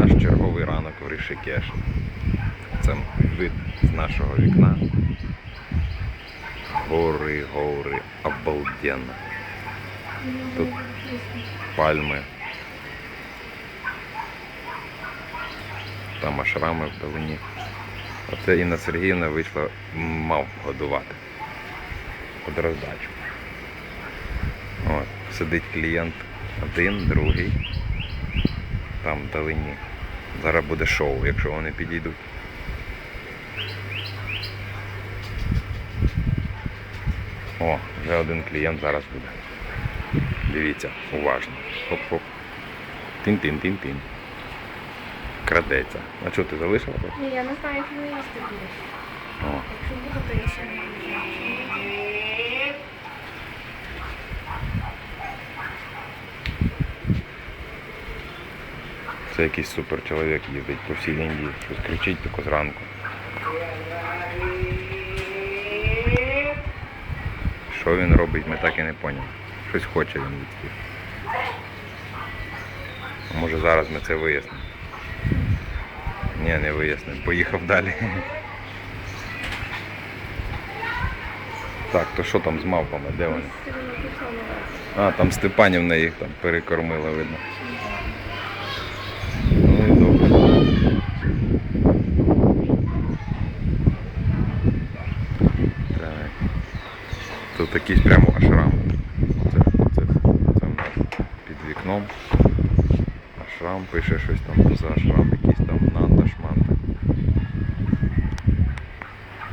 Наш черговий ранок в Ришикеш. Це вид з нашого вікна. Гори, гори, обалденно. Тут пальми. Там ашрами вдалині. Оце Інна Сергіївна вийшла мав годувати під роздачу. От, сидить клієнт один, другий. Там вдалині. Зараз буде шоу, якщо вони підійдуть. О, вже один клієнт зараз буде. Дивіться, уважно. Хоп-хоп. Тин-тин-тин-тин. Крадеться. А що ти залишила? Ні, я не знаю, як ви їсти будеш. Якщо буду, то я ще не це якийсь супер чоловік їздить по всій Індії. Щось кричить тільки зранку. Що він робить, ми так і не поняли. Щось хоче він від всіх. Може зараз ми це вияснимо. Ні, не вияснимо. Поїхав далі. Так, то що там з мавпами? Де вони? А, там Степанівна їх там перекормила, видно. Ну і добре. Так. Тут якийсь прямо ашрам. Це, це, це під вікном. Ашрам пише щось там за ашрам, якийсь там нанда